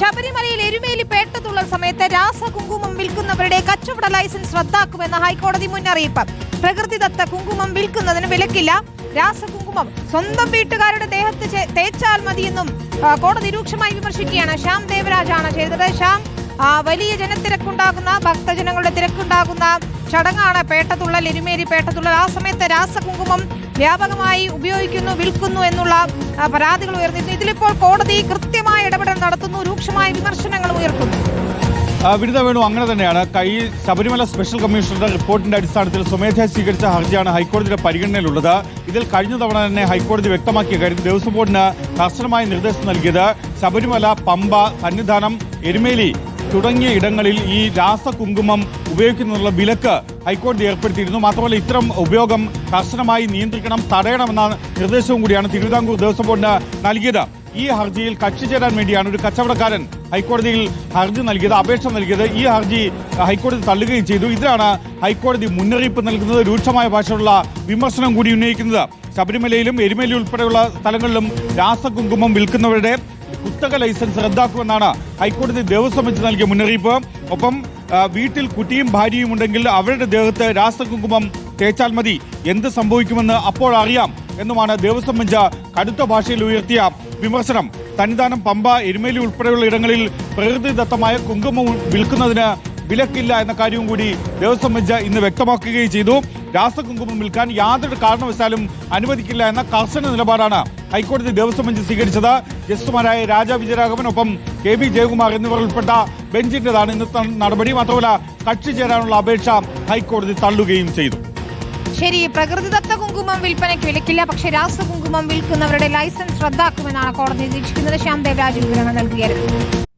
ശബരിമലയിൽ എരുമേലി പേട്ടത്തുള്ള സമയത്ത് രാസകുങ്കുമം വിൽക്കുന്നവരുടെ കച്ചവട ലൈസൻസ് റദ്ദാക്കുമെന്ന ഹൈക്കോടതി മുന്നറിയിപ്പ്. പ്രകൃതിദത്ത കുങ്കുമം വിൽക്കുന്നതിന് വിലക്കില്ല. രാസകുങ്കുമം സ്വന്തം വീട്ടുകാരുടെ ദേഹത്ത് തേച്ചാൽ മതിയെന്നും കോടതി രൂക്ഷമായി വിമർശിക്കുകയാണ്. ശ്യാം ദേവരാജാണ് ചെയ്തത്. ശ്യാം വലിയ ജനത്തിരക്കുണ്ടാകുന്ന ഭക്തജനങ്ങളുടെ തിരക്കുണ്ടാകുന്ന ചടങ്ങാണ് പേട്ടതുള്ളൽ എരുമേരി പേട്ടതുള്ളൽ ആ സമയത്ത് രാസകുങ്കുമം വ്യാപകമായി ഉപയോഗിക്കുന്നു വിൽക്കുന്നു എന്നുള്ള പരാതികൾ ഉയർന്നിരുന്നു. ഇതിലിപ്പോൾ കോടതി കൃത്യമായ ഇടപെടൽ നടത്തുന്നു. രൂക്ഷമായ വിമർശനങ്ങൾ ഉയർത്തുന്നു. വിടുത വേണു അങ്ങനെ തന്നെയാണ്. കൈ ശബരിമല സ്പെഷ്യൽ കമ്മീഷണറുടെ റിപ്പോർട്ടിന്റെ അടിസ്ഥാനത്തിൽ സ്വമേധയാ സ്വീകരിച്ച ഹർജിയാണ് ഹൈക്കോടതിയുടെ പരിഗണനയിലുള്ളത്. ഇതിൽ കഴിഞ്ഞ തവണ തന്നെ ഹൈക്കോടതി വ്യക്തമാക്കിയ കാര്യം ദേവസ്വം ബോർഡിന് കർശനമായ നിർദ്ദേശം നൽകിയത്. ശബരിമല പമ്പ സന്നിധാനം എരുമേലി തുടങ്ങിയ ഇടങ്ങളിൽ ഈ രാസകുങ്കുമം ഉപയോഗിക്കുന്നതിനുള്ള വിലക്ക് ഹൈക്കോടതി ഏർപ്പെടുത്തിയിരുന്നു. മാത്രമല്ല ഇത്തരം ഉപയോഗം കർശനമായി നിയന്ത്രിക്കണം തടയണമെന്ന നിർദ്ദേശവും കൂടിയാണ് തിരുവിതാംകൂർ ദേവസ്വം ബോർഡിന് നൽകിയത്. ഈ ഹർജിയിൽ കക്ഷി ചേരാൻ വേണ്ടിയാണ് ഒരു കച്ചവടക്കാരൻ ഹൈക്കോടതിയിൽ ഹർജി നൽകിയത് അപേക്ഷ നൽകിയത്. ഈ ഹർജി ഹൈക്കോടതി തള്ളുകയും ചെയ്തു. ഇതിലാണ് ഹൈക്കോടതി മുന്നറിയിപ്പ് നൽകുന്നത് രൂക്ഷമായ ഭാഷയുള്ള വിമർശനം കൂടി ഉന്നയിക്കുന്നത്. ശബരിമലയിലും എരുമേലി ഉൾപ്പെടെയുള്ള സ്ഥലങ്ങളിലും രാസകുങ്കുമം വിൽക്കുന്നവരുടെ കുത്തക ലൈസൻസ് റദ്ദാക്കുമെന്നാണ് ഹൈക്കോടതി ദേവസ്വം വെച്ച് നൽകിയ മുന്നറിയിപ്പ്. ഒപ്പം വീട്ടിൽ കുട്ടിയും ഭാര്യയും ഉണ്ടെങ്കിൽ അവരുടെ ദേഹത്ത് രാസകുങ്കുമം തേച്ചാൽ മതി. എന്ത് സംഭവിക്കുമെന്ന് അപ്പോൾ അറിയാം എന്നുമാണ് ദേവസ്വം ബെഞ്ച് കടുത്ത ഭാഷയിൽ ഉയർത്തിയ വിമർശനം. തനിദാനം പമ്പ എരുമേലി ഉൾപ്പെടെയുള്ള ഇടങ്ങളിൽ പ്രകൃതിദത്തമായ കുങ്കുമം വിൽക്കുന്നതിന് വിലക്കില്ല എന്ന കാര്യവും കൂടി ദേവസ്വം ബെഞ്ച് ഇന്ന് വ്യക്തമാക്കുകയും ചെയ്തു. രാസകുങ്കുമം വിൽക്കാൻ യാതൊരു കാരണവശാലും അനുവദിക്കില്ല എന്ന കർശന നിലപാടാണ് ഹൈക്കോടതി ദേവസ്വം ബെഞ്ച് സ്വീകരിച്ചത്. ജസ്റ്റിസുമാരായ രാജ വിജയരാഘവൻ ഒപ്പം കെ ബി ജയകുമാർ എന്നിവർ ഉൾപ്പെട്ട ബെഞ്ചിന്റേതാണ് ഇന്നത്തെ നടപടി. മാത്രമല്ല കക്ഷി ചേരാനുള്ള അപേക്ഷ ഹൈക്കോടതി തള്ളുകയും ചെയ്തു. ശരി പ്രകൃതിദത്ത കുങ്കുമം വിൽപ്പനയ്ക്ക് വിലക്കില്ല പക്ഷെ രാസകുങ്കുമം വിൽക്കുന്നവരുടെ ലൈസൻസ് റദ്ദാക്കുമെന്നാണ് കോടതി നിരീക്ഷിക്കുന്നത്. ശ്യാം ദേവരാജ് വിവരങ്ങൾ നൽകിയത്